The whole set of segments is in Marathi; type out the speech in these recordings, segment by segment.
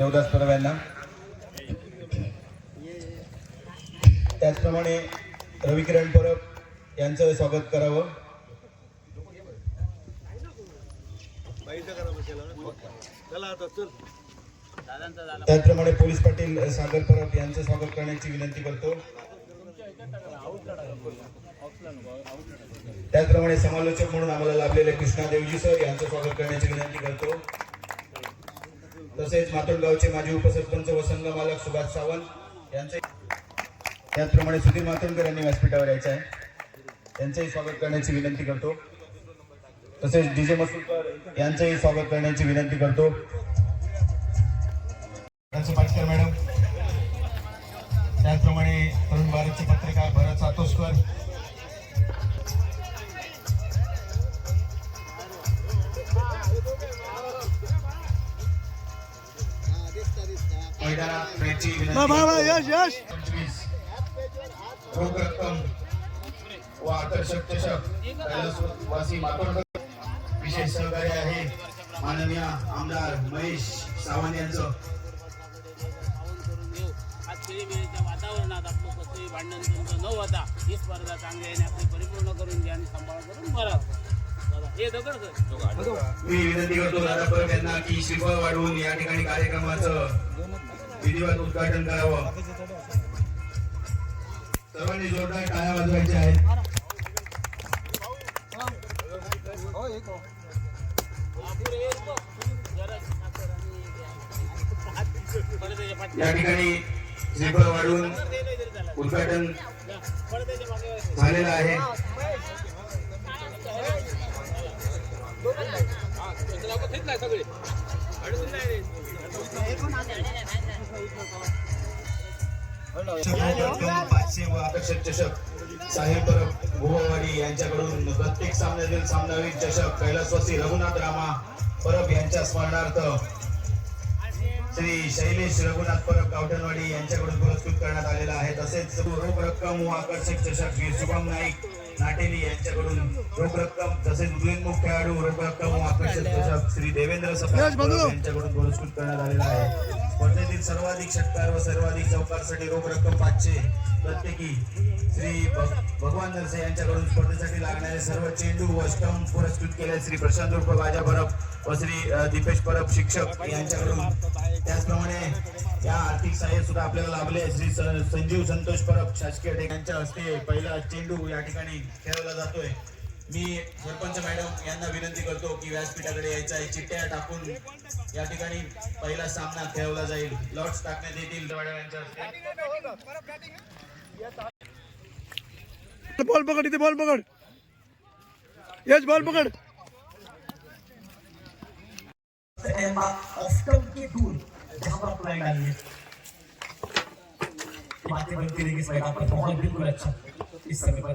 देवदास परब यांना. त्याचप्रमाणे रविकिरण परब यांचं स्वागत करावं. त्याचप्रमाणे पोलीस पाटील सागर परब यांचं स्वागत करण्याची विनंती करतो. त्याचप्रमाणे समालोचक म्हणून आम्हाला लाभलेले कृष्णा देवजी सर यांचं स्वागत करण्याची विनंती करतो. तसेच मातोंडगावचे माजी उपसरपंच व संघ मालक सुभाष सावंत यांचे त्याचप्रमाणे सुधीर मातोंडकर यांनी व्यासपीठावर यायचं आहे. त्यांचंही स्वागत करण्याची विनंती करतो. तसेच डीजे मसूरकर यांचंही स्वागत करण्याची विनंती करतो. पाटकर मॅडम. त्याचप्रमाणे तरुण भारतचे पत्रकार भरत सातोसकर. मैदानात यश पंचवीस. रोख रक्कम व आकर्षक चषक कैलासवासी मातोंडकर. विशेष सहकार्य आहे माननीय आमदार महेश सावंत यांचं. खेळीमेळीच्या वातावरणात आपलं कसंही भांडण तुमचं न होता ही स्पर्धा चांगली आहे आणि आपली परिपूर्ण करून घ्या आणि सांभाळ करून बरं. हे दगड कर मी विनंती करतो दादा परब यांना की श्रीफळ वाढवून या ठिकाणी कार्यक्रमाचं. विधिवत उद्घाटन करावं सर्वांनी जोरदार टाळ्या वाजवायच्या आहेत ये हे. ठिकाणी तरी चालेल. उद्घाटन. झालेलं आहे पाचशे व आकर्षक चषक साहेब परब भुवावाडी यांच्याकडून प्रत्येक सामन्यातील सामनावीर चषक कैलासवासी रघुनाथ रामा परब यांच्या स्मरणार्थ श्री शैलेश रघुनाथ परब गावठणवाडी यांच्याकडून पुरस्कृत करण्यात आलेला आहे. तसेच रोख रक्कम व आकर्षक चषक शुभम नाईक नाटेली यांच्याकडून रोख रक्कम तसेच उदयोन्मुख खेळाडू रोख रक्कम व आकर्षक चषक श्री देवेंद्र परब यांच्याकडून पुरस्कृत करण्यात आलेला आहे. स्पर्धेतील सर्वाधिक षटकार व सर्वाधिक चौकारसाठी रोख रक्कम पाचशे. प्रत्येकी श्री भगवान नरसे यांच्याकडून स्पर्धेसाठी लागणारे सर्व चेंडू व स्टम्प पुरस्कृत केले श्री प्रशांत उर्फ राजा परब व श्री दीपेश परब शिक्षक यांच्याकडून. त्याचप्रमाणे या आर्थिक सहाय्य सुद्धा आपल्याला लाभले श्री संजीव संतोष परब शासकीय यांच्या हस्ते पहिला चेंडू या ठिकाणी खेळवला जातोय. मी सरपंच मॅडम यांना विनंती करतो की व्यासपीठाकडे यायचं आहे. चिठ्ठ्या टाकून या ठिकाणी पहिला सामना खेळवला जाईल. लॉट्स टाकण्यात येतील. यांच्या बॉल पकड इथे बॉल पकड. यश बॉल पकड. एम्मा ऑफ्टम के दूर जहां पर आपको लाइन डाली है बातें बनती रहेगी इस पर बहुत बिल्कुल अच्छा इस समय पर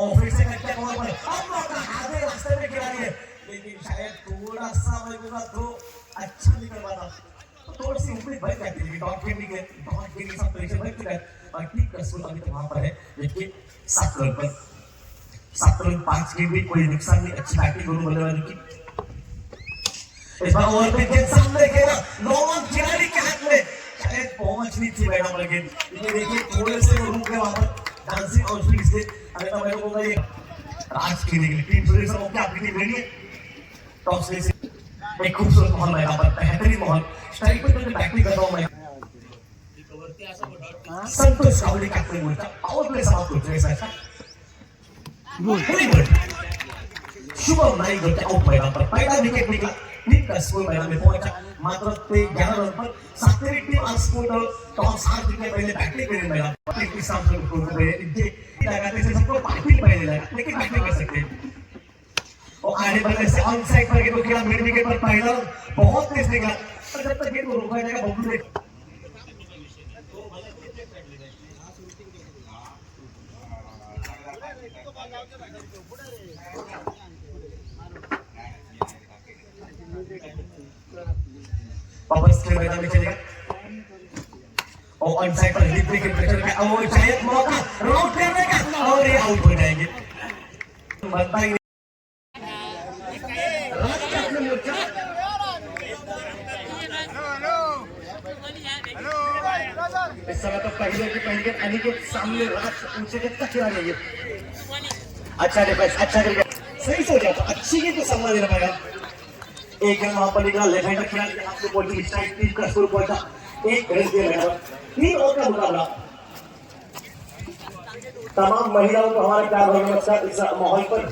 फिर से कट्टा कवर पर अब मौका आधे रास्ते में खिलाड़ी है लेकिन शायद थोड़ा सा मैं बोला तो अच्छा निकल पाता तो थोड़ी सी ऊपरी बच जाती थी? डॉट गेम निकले डॉट के साथ प्रेशर बच चुका है? और ठीक कसूर अभी तो वहाँ पर है। लेकिन सात रन पर। सात रन पाँच गेम भी कोई नुकसान नहीं, अच्छी बैटिंग दोनों बल्लेबाजों की। इस बार ओवर पे जिन सामने खेला नौवन खिलाड़ी के हाथ में। शायद पहुँच नहीं थी मैडम लेकिन देखिए, थोड़े से रुक गए वहाँ पर। और स्पीड से तो मैडम बोला ये आज खेलने के लिए टीम सोल्यूशन ओके आपकी टीम रेडी है? टॉप से एक खूबसूरत माहौल मैदान पर बेहतरीन माहौल। स्ट्राइक पे तो बैटिंग कर रहा हूँ, मैं संतोष कावड़े कैप्टन बोलता पावर प्ले समाप्त आहे साहेब व्हेरी गुड शुभम नाईक होते आउट मैदान पर, पहिला विकेट निघला नीट का स्कोर मैदान में पहुँचा, मात्र ते ग्यारह रन पर। सातरी टीम आज स्कोर तो हम सात दिन में पहले बैठने के लिए मिला इक्कीस साल इतने लगाते से सबको पार्किंग पहले लगा लेकिन बैठने कर सकते। और आने वाले से ऑन साइड पर के तो खेला मिड विकेट पर पहला, बहुत तेज निकला। पर जब तक गेंद को तो रोका जाएगा, बहुत ने वापस के मैदान में चलेगा। ऑन साइड पर हिट विकेट प्रेशर का और शायद मौका रोक करने का और ये आउट हो जाएँगे बनता ही नहीं। राज का अपने मोर्चा इस समय तो पहले के अनिकेत सामने ऊँचे के तक खिला रही अच्छा डिफेंस अच्छा क्रिकेट सही से हो जाता अच्छी गेंद को सामना देना पड़ेगा एक रन वहाँ पर निकला, लेफ़्ट हैंडर खिलाड़ी के हाथ में बॉल की स्ट्राइक टीम का स्कोर पहुँचा एक रन के मैदान तीन ओवर का मुकाबला तमाम महिलाओं को हमारा प्यार और नमस्कार इस माहौल पर।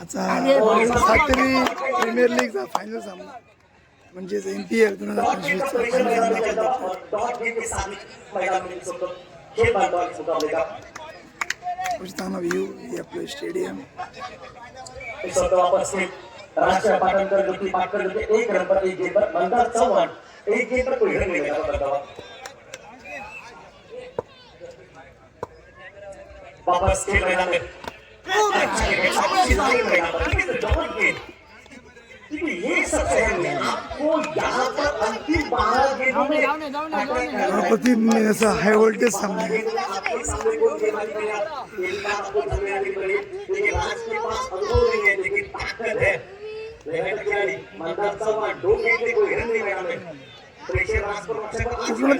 आजचा सातेरी प्रीमियर लीगचा फायनल सामना म्हणजेच एम पी एल दोन हजार पंचवीसचा खूप चांगला व्ह्यू हे आपलं स्टेडियम राष्ट्रीय पाटणकर ज्योति पाटकर ज्योति एक रन पर एक गेंद पर बंदा चौहान एक गेंद पर कोई रन नहीं लगा बदलावा वापस खेल मैदान में। ये सब पर में ऐसा हाई वोल्टेज सामने लेकिन है। लेकिन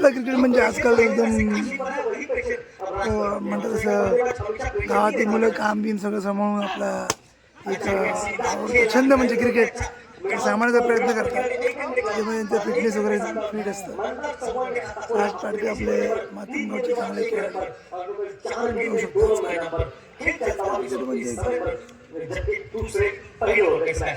क्रिकेट म्हणजे आजकाल एकदम म्हणतात तसं गावातील मुलं काम बिन सगळं सांभाळून आपला एक छंद म्हणजे क्रिकेट. सांभाळण्याचा प्रयत्न करतात. त्यामुळे त्यांचं फिटनेस वगैरे फिट असतं. राज पाटके आपले मातृगावचे चांगले खेळाडू और चार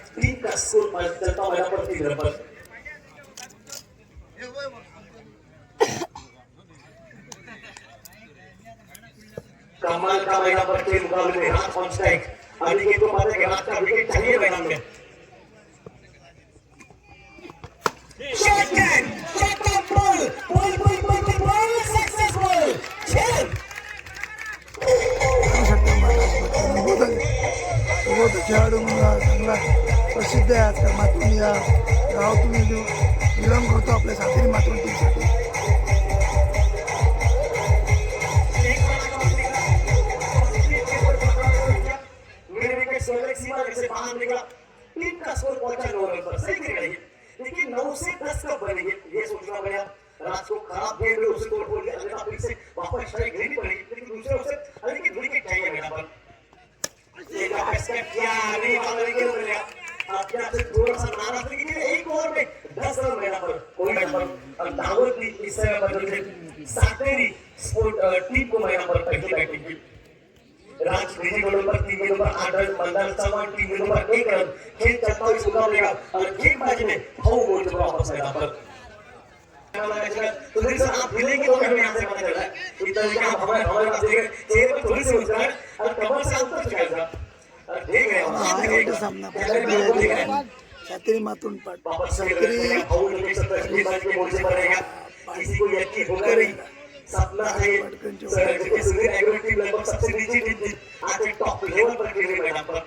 Tingkat sul majlis tahu ada apa tidak dapat. कमाल का महीना पर के मुकाबले में हाथ पहुँचता है अभी किनको पता है कि हाथ का विकेट चाहिए मैदान में Shotgun! Shotgun ball! Ball, ball, ball, ball, ball! Successful! Chill! करू खेळाडू म्हणून चांगला प्रसिद्ध आहे आजकाल मातृ या गावातून जो विलंब करतो आपल्या साथीने मातृ टीमसाठी निकला का स्कोर पहुंचा नौ पर सही लेकिन नौ से दस कब बनेंगे ये सोचना पड़ेगा राज को खराब गेम में उसी तोड़ फोड़ दिया अन्यथा से वापस स्ट्राइक लेनी पड़ेगी क्या आगे वाले बोले आपल्या तो थोडासा महाराष्ट्र तो किती एक ओव्हर में दस रन मिळाला पण कोई पण दावत इसऱ्या बदलते सातेरी स्पोर्ट टीम को मिळाला पण पहिली बॅटिंग राज विजय नंबर तीन नंबर आठ रन मंदार चौहान तीन नंबर एक रन। खेल सत्तावीस मुकाबलेगा और गेंदबाजी में भाऊ बोल पर वापस आया पर। तो सर, आप मिलेंगे तो हमें यहाँ से पता चला। है इतना हमारे हमारे पास चेहरे पर थोड़ी सी मुस्कुराहट और कमर से अंतर चुका है आयोगाचा सामना छात्री मातून पाट छात्री सपना है जिसकी सुधीर एग्रीमेंट की लगभग सबसे निजी टीम थी। आज एक टॉप लेवल पर खेल रही मैडम पर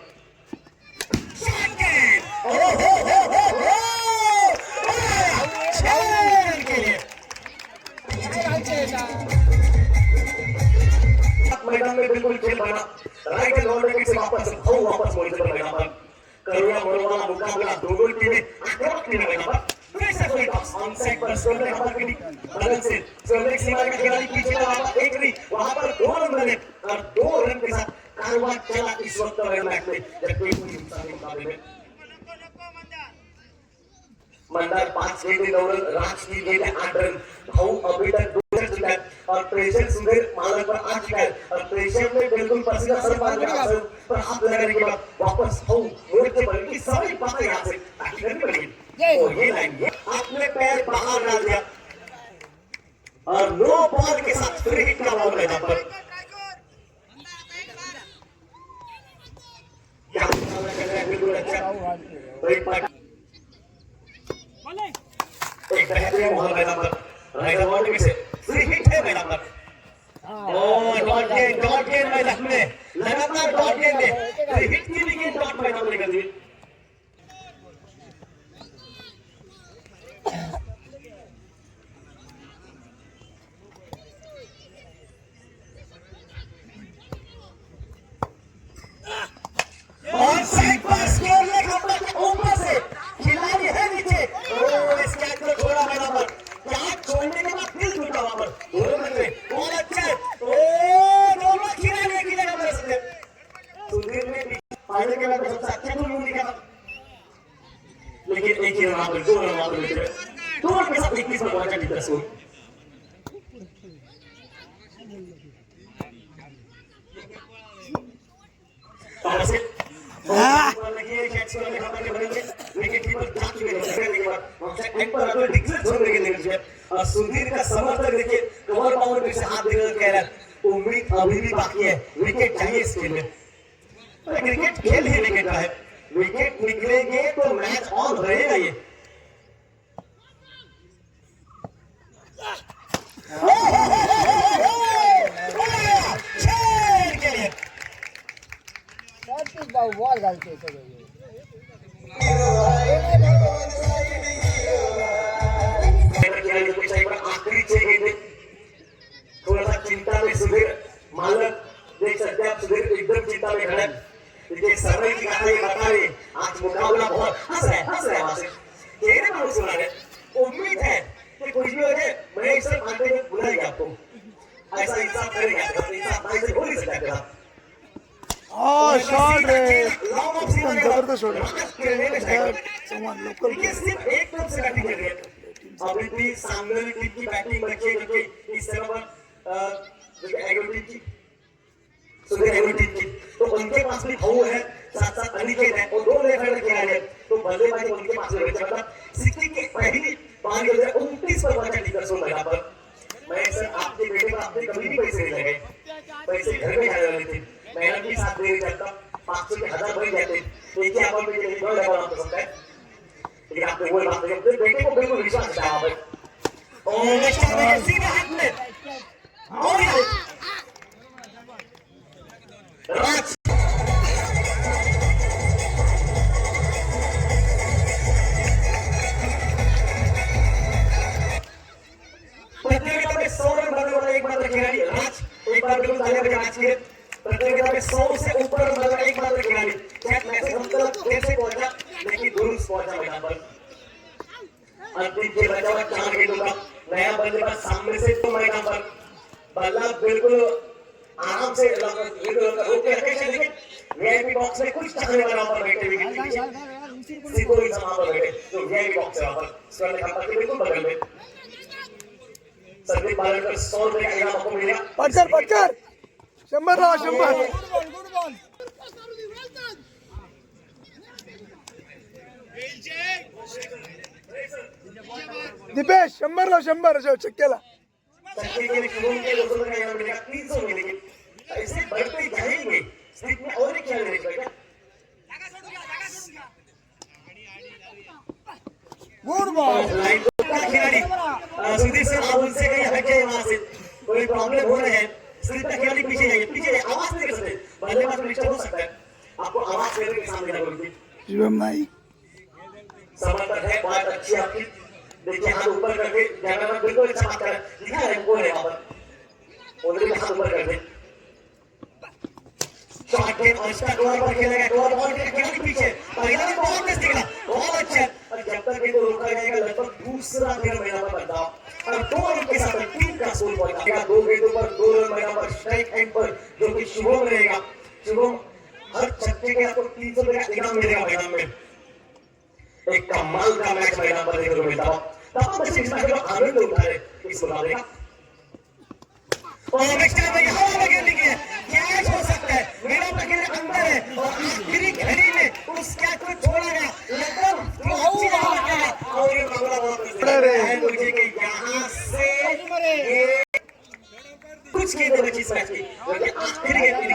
मैदान में बिल्कुल खेल बना। राइट एंड से वापस भाव वापस मोर्चे करुणा मुकाबला प्रेशर कोई टॉस. ऑन साइड पर सोलह नंबर की बदल से सोलह सीमा खिलाड़ी पीछे वहां पर एक नहीं. वहां पर दो रन बने और दो रन के साथ कारवां चला इस वक्त मैच में पूरी हिंसा के मुकाबले में मंदार पाच गेले नऊ राज की गेले आठ रन. भाऊ अभिटन और प्रेशर सुधीर मालक पर आठ जिंकल्यात और प्रेशर में बिल्कुल पसीना सर पार गया असेल पर हाथ लगाने के बाद वापस भाऊ मोड़ के बल की सारी बातें यहाँ से ताकि करनी पड़ेगी और ये। लाइन ये अपने पैर बाहर डाल दिया। और नो बॉल के साथ फ्री हिट का बॉल मैदान पर। क्या मुकाबला कर रहा है बिल्कुल अच्छा। एक बेहतरीन बॉल मैदान पर। राइडर बॉल से फ्री हिट है पर डॉट गेंद डॉट गेंद मैदान में लगातार डॉट गेंद है हिट की भी गेंद डॉट में निकल गई सुधीर का समर्थक देखिए कवर पावर में से हाथ देकर कह रहा है उम्मीद अभी भी बाकी है विकेट चाहिए इस खेल में क्रिकेट खेल ही विकेट का है विकेट निकलेंगे तो मैच ऑन रहेगा ये छेड़ के लिए बॉल घालते आखरी छह गेंदे थोडासा चिंता में सुधीर मालक देख सकते सुधीर एकदम चिंता में खड़ा देखिए समय की कहा ये बता रहे आज मुकाबला बहुत हंस रहा है हंस रहा है वहाँ से। कहने में सुना है। उम्मीद है कि कुछ भी हो जाए मैं इसे मानते हुए बुलाएगा आपको। ऐसा इंसाफ करेंगे इंसाफ भाई से हो नहीं सकता आपके साथ शॉट रे एकदम ज़बरदस्त शॉट लोकल सिर्फ़ एक तरफ़ से बैटिंग कर रही है। भी सामने वाली टीम की बैटिंग बची है क्योंकि इस तरह की की। तो उनके पास भी भाऊ है साथ साथ अनिकेत है, और दो लेफ़्ट हैंडर खिलाड़ी है तो बल्लेबाजी उनके पास भी मतलब सिक्की की पहली पारी हो जाए उनतीस पर टीकर सो लगा पर। मैं सर, आपके बेटे को आपने कभी भी पैसे नहीं लगे पैसे घर में खाने वाले थे। मेहनत के साथ दे जाता। पाँच सौ के हज़ार भर जाते। ही अकाउंट में के लगा सकता है। लेकिन आपने वो बात अपने बेटे को बिल्कुल विश्वास था और खिलाड़ी राज एक बार बिल्कुल तालियाँ बजा राज के प्रतियोगिता में सौ से ऊपर रन बनाने एकमात्र खिलाड़ी शायद मैसेज हम तक देर पहुँचा लेकिन दुरुस्त पहुँचा मैदान पर अंतिम के बचा चार गेंदों का नया बल्लेबाज सामने से तो मैदान पर बल्ला बिल्कुल आराम से रोक के रखे थे लेकिन वीआईपी बॉक्स में कुछ चाहने वाला वहाँ पर बैठे विकेट के पीछे सिद्धू ही वहाँ पर बैठे जो वीआईपी बॉक्स है वहाँ पर स्वर्ण खंपा के बिल्कुल बगल में। संदीप पालकर सौ रुपए का इनाम आपको मिलेगा पटकर पटकर शंभर राहा शंभर। दीपेश शंबर लो शंबर अशा चक्क्याला ऐसे good ball Sudhir sir Rahul से कहीं हट जाए वहाँ से कोई प्रॉब्लम हो रहे हैं सुधीर तक खिलाड़ी पीछे जाइए पीछे जाए आवाज़ नहीं कर सकते पहले बात डिस्टर्ब हो सकता है आपको आवाज़ करके सामने ना बोलते शिवम नाइक समाधान है बात अच्छी आपकी। देखिए, हाथ ऊपर करके कैमरा में बिल्कुल अच्छा बात कर। दिखा रहे कौन है वहाँ पर। ऑलरेडी हाथ ऊपर कर दे। शॉट गेम और इसका गोल पर खेलेगा गोल बॉल के खिलाड़ी पीछे। पहला भी बहुत तेज निकला, बहुत अच्छा और जब तक इनको रोका जाएगा, लगभग दूसरा गेम मैदान में बनता और दो रन के साथ तीन का स्कोर पहुँचा दो गेंदों पर, दो रन मैदान पर स्ट्राइक एंड पर, जो कि शुभम रहेगा। शुभम, हर छक्के के आपको तीन सौ रुपये का इनाम मिलेगा मैदान में। एक कमाल का मैच मैदान पर देखने को मिलता हो। तमाम मैच का आनंद उठा रहे इस मुकाबले का और एक्स्ट्रा में हवा में खेलने की है कैच हो सकता है। मेरा पकड़ अंदर है और आखिरी घड़ी में उस कैच को छोड़ा गया एकदम पहुँची गया और ये मामला बहुत। है। मुझे कि यहाँ से ये कुछ गेंदें बची इस मैच की। आखिरी गेंद की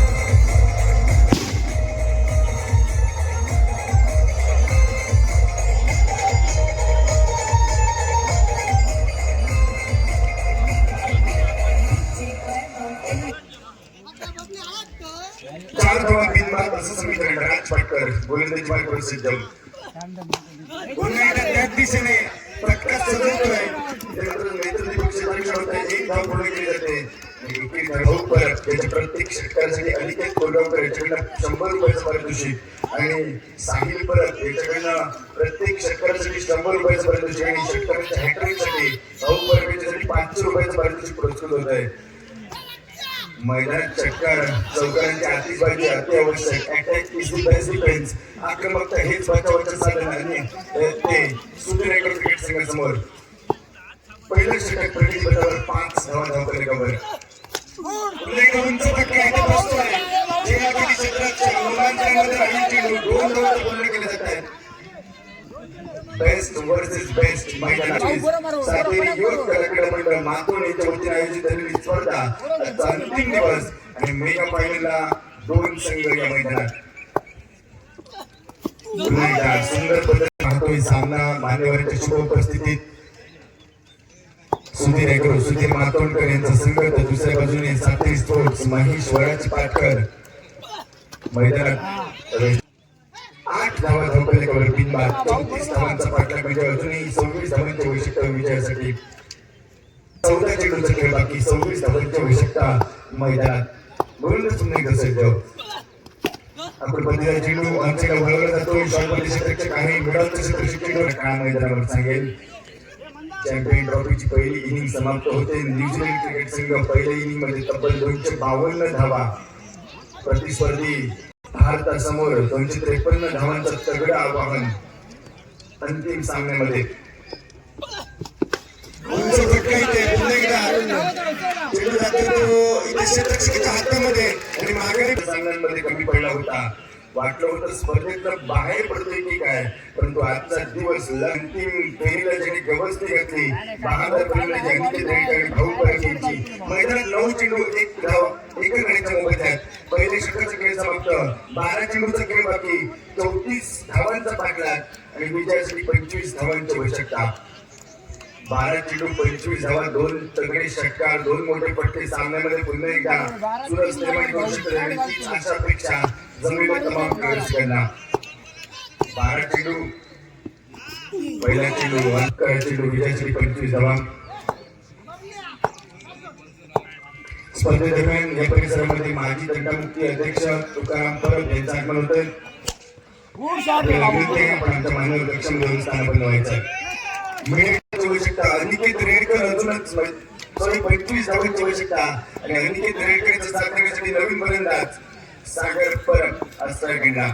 बिनबाद असं राज पाटकर गोलंदाजी प्रसिद्ध त्याच दिशेने? फटका सजवतोय. परीक्षा होत आहे एक धाव पूर्ण केली जाते. आणि त्याच्या प्रत्येक षटकारासाठी अलिकेत कोल्हापूर याच्याकडनं शंभर रुपयाचं पारितोषिक आणि साहिल परत याच्याकडनं प्रत्येक षटकारासाठी शंभर रुपयाचं पारितोषिक आणि षटकाराच्या हॅट्रिकसाठी याच्यासाठी पाचशे रुपयाचं पारितोषिक पुरस्कृत होत आहे. मैदान चक्कर चौकारांची आतिषबाजी अत्यावश्यक आवश्यक अटॅक इज डिफेन्स आक्रमकता हेच बचावाचं साधन आणि ते सुधीर क्रिकेट संघासमोर. पहिलं षटक प्रदीप पथावर पाच धावा धावपले कबर उंच इथे बसतोय क्षेत्राच्या रोमांचनामध्ये दोन धावा पूर्ण केले जात आहेत. बेस्ट वर्सेस बेस्ट मैदानात. सातेरी युवक मंडळ मातोड यांच्या वतीने आयोजित झालेली स्पर्धा. आजचा अंतिम दिवस आणि मेगा फायनलला दोन संघ या मैदानात. सुंदर पद्धतीने पाहतोय सामना मान्यवरांच्या शुभ उपस्थितीत. सुधीर एग्रो सुधीर मातोंडकर यांचा संघ तर दुसऱ्या बाजूने सात्री स्पोर्ट्स महेश वराची पाटकर. मैदानात आठ धावा धावपल्ले कवर बिनबाद. चौतीस धावांचा पाठलाग म्हणजे अजूनही सव्वीस धावांच्या वैशिष्ट्य विजयासाठी चौदा चेंडूचा खेळ बाकी सव्वीस धावांची आवश्यकता मैदान म्हणूनच तुम्ही घसरलो आपण पद्धतीचा चेंडू आमच्याकडे वळवला जातो. शॉर्टमध्ये क्षेत्राचे काही मिळवतं क्षेत्र चेंडू काळा मैदानावर सांगेल. चॅम्पियन ट्रॉफीची पहिली इनिंग समाप्त होते. न्यूझीलंड क्रिकेट संघ पहिल्या इनिंगमध्ये तब्बल दोनशे बावन्न धावा. प्रतिस्पर्धी भारतासमोर दोनशे त्रेपन्न धावांचं तगडं आवाहन अंतिम सामन्यामध्ये उंच फटका इथे पुन्हा एकदा चेंडू जातो तो इथे क्षेत्ररक्षकाच्या हातामध्ये आणि माघारी सामन्यांमध्ये कमी पडला होता. वाटलं होतं स्पर्धेतनं बाहेर पडतोय की काय परंतु आजचा दिवस अंतिम फेरीला ज्यांनी गवसणी घातली बहादर फलंदाजी अंकित रेड्डी आणि भाऊ परकेची मैदानात नऊ चेंडू एक धाव एक गणितच्या मोबाईल आहेत पहिले षटकाचा खेळ समाप्त. बारा चेंडूचा खेळ बाकी. चौतीस धावांचा पाठलाग आणि विजयासाठी पंचवीस धावांची आवश्यकता. बारा चेंडू पंचवीस धावा दोन तगडे षटकार दोन मोठे पट्टे सामन्यामध्ये पुन्हा एकदा सुरज निर्माण करू शकतात आणि तीच आशा अपेक्षा जमिनीवर तमाम खेळाडूंना बारा चेंडू पहिला चेंडू अंकर चेंडू पंचवीस धावा स्पर्धेदरम्यान या परिसरामध्ये माजी दंडमुक्ती अध्यक्ष तुकाराम परब यांचं आगमन आहे आपण आमच्या मान्यवर लक्ष घेऊन स्थानापन्न व्हायचं मिळण्याची आवश्यकता अनिकेत रेडकर अजूनच सॉरी पंचवीस धावांची आवश्यकता आणि अनिकेत रेडकरचा साथ करण्यासाठी नवीन फलंदाज सागर परब असा गेला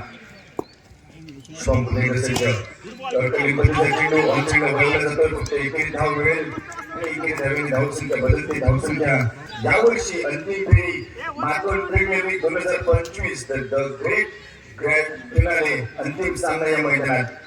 यावर्षी अंतिम फेरी मातोड प्रीमियर लीग दोन हजार पंचवीस द ग्रेट ग्रँड फिनाले अंतिम सामना या मैदानात.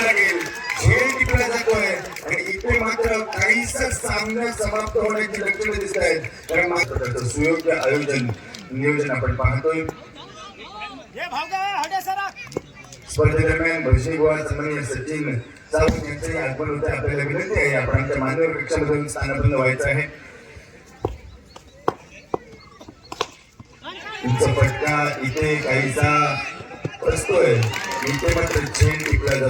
समाप्त होण्याची लक्षणं दिसत आहेत कारण मात्र सुयोग्य आयोजन नियोजन आपण पाहतोय. स्पर्धेदरम्यान भरशी गोवा सचिन सावंत यांचंही आगमन होते आपल्याला विनंती आहे. आपण आमच्या मान्यवर कक्षामधून स्थानापन्न व्हायचं आहे. तुमचा फटका इथे काहीसा असतोय इथे मात्र चेन टिकला जातो.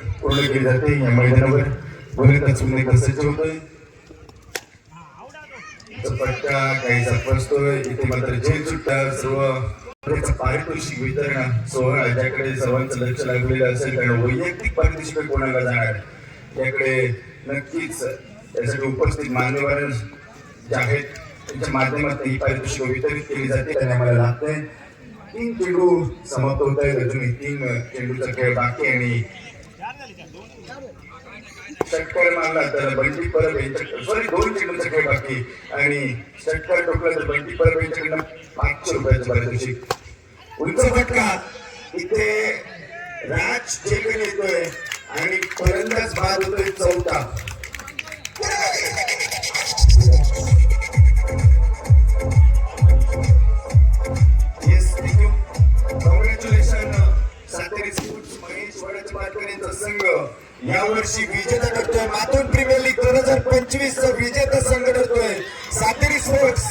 केली जाते या मैदानावर बोलता सुंदर सज्ज होतोय पट्टा काहीसा फसतोय इथे मात्र त्याचं पारितोषिक वितरण सोहळा ज्याकडे सर्वांचं लक्ष लागलेलं असेल कारण वैयक्तिक पारितोषिक कोणाला जाणार याकडे नक्कीच त्यासाठी उपस्थित मान्यवर जे आहेत त्यांच्या माध्यमातून ही पारितोषिक वितरित केली जाते त्यांना आम्हाला लागतंय तीन चेंडू समाप्त होत आहेत अजूनही तीन चेंडूचा खेळ बाकी आणि षटकार मारला तर बंदी परत यांच्याकडे सॉरी दोन चेंडूचा खेळ बाकी. आणि षटकार टोकला तर बंदी परत यांच्याकडनं पाचशे रुपयाचं पारितोषिक उंच फटका इथे राज चेकन येतोय आणि फलंदाज बाद होतोय चौथा. Yes thank you congratulation Sateri sports Mahesh वडच Patkar यांचा संघ. यावर्षी विजेता ठरतोय. मातून प्रीमियर लीग दोन हजार पंचवीस चा विजेता संघ ठरतोय. सातेरी स्पोर्ट्स